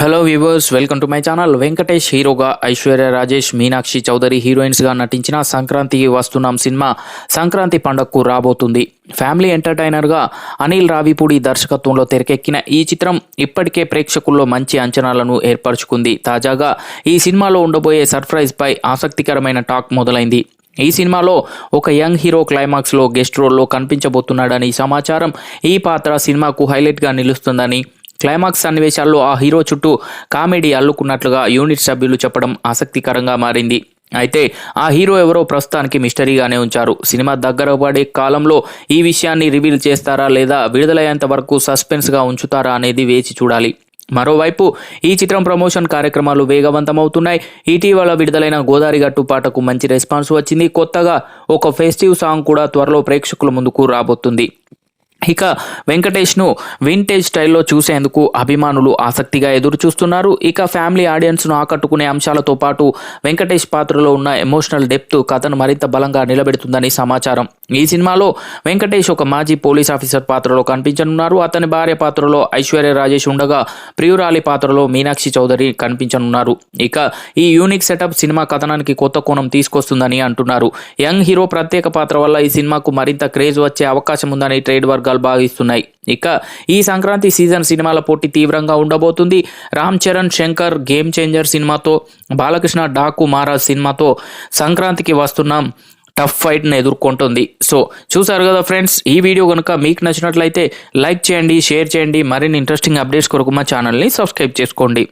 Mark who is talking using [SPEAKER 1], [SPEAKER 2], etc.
[SPEAKER 1] Hello viewers welcome to my channel Venkatesh హీరోగా ఐశ్వర్య రాజేష్ మీనాక్షి చౌదరి హీరోయిన్స్గా నటించిన సంక్రాంతికి వస్తున్నాం సినిమా. సంక్రాంతి పండగకు రాబోతుంది. ఫ్యామిలీ ఎంటర్టైనర్గా అనిల్ రావిపూడి దర్శకత్వంలో తెరకెక్కిన ఈ చిత్రం ఇప్పటికే ప్రేక్షకుల్లో మంచి అంచనాలను ఏర్పరచుకుంది. తాజాగా ఈ సినిమాలో ఉండబోయే సర్ప్రైజ్పై ఆసక్తికరమైన టాక్ మొదలైంది. ఈ సినిమాలో ఒక యంగ్ హీరో క్లైమాక్స్లో గెస్ట్ రోల్లో కనిపించబోతున్నాడని సమాచారం ఈ పాత్ర సినిమాకు హైలైట్గా నిలుస్తుందని క్లైమాక్స్ సన్నివేశాల్లో ఆ హీరో చుట్టూ కామెడీ అల్లుకున్నట్లుగా యూనిట్ సభ్యులు చెప్పడం ఆసక్తికరంగా మారింది. అయితే ఆ హీరో ఎవరో ప్రస్తుతానికి మిస్టరీగానే ఉంచారు. సినిమా దగ్గర పడే కాలంలో ఈ విషయాన్ని రివీల్ చేస్తారా లేదా విడుదలయ్యేంత వరకు సస్పెన్స్గా ఉంచుతారా అనేది వేచి చూడాలి. మరోవైపు ఈ చిత్రం ప్రమోషన్ కార్యక్రమాలు వేగవంతమవుతున్నాయి. ఇటీవల విడుదలైన గోదావరి గట్టు పాటకు మంచి రెస్పాన్స్ వచ్చింది. కొత్తగా ఒక ఫెస్టివ్ సాంగ్ కూడా త్వరలో ప్రేక్షకుల ముందుకు రాబోతుంది. ఇక వెంకటేష్ను వింటేజ్ స్టైల్లో చూసేందుకు అభిమానులు ఆసక్తిగా ఎదురు చూస్తున్నారు ఇక ఫ్యామిలీ ఆడియన్స్ను ఆకట్టుకునే అంశాలతో పాటు వెంకటేష్ పాత్రలో ఉన్న ఎమోషనల్ డెప్త్ కథను మరింత బలంగా నిలబెడుతుందని సమాచారం. ఈ సినిమాలో వెంకటేష్ ఒక మాజీ పోలీస్ ఆఫీసర్ పాత్రలో కనిపించనున్నారు. అతని భార్య పాత్రలో ఐశ్వర్య రాజేష్ ఉండగా ప్రియురాలి పాత్రలో మీనాక్షి చౌదరి కనిపించనున్నారు. ఇక ఈ యూనిక్ సెటప్ సినిమా కథనానికి కొత్త కోణం తీసుకొస్తుందని అంటున్నారు. యంగ్ హీరో ప్రత్యేక పాత్ర వల్ల ఈ సినిమాకు మరింత క్రేజ్ వచ్చే అవకాశం ఉందని ట్రేడ్ వర్గాలు భావిస్తున్నాయి. ఇక ఈ సంక్రాంతి సీజన్ సినిమాల పోటీ తీవ్రంగా ఉండబోతుంది. రామ్ చరణ్ శంకర్ గేమ్ చేంజర్ సినిమాతో బాలకృష్ణ డాకు మహారాజ్ సినిమాతో సంక్రాంతికి వస్తున్నాం టఫ్ ఫైట్ను ఎదుర్కొంటుంది. సో చూసారు కదా ఫ్రెండ్స్ ఈ వీడియో కనుక మీకు నచ్చినట్లయితే లైక్ చేయండి షేర్ చేయండి మరిన్ని ఇంట్రెస్టింగ్ అప్డేట్స్ కొరకు మా ఛానల్ని సబ్స్క్రైబ్ చేసుకోండి.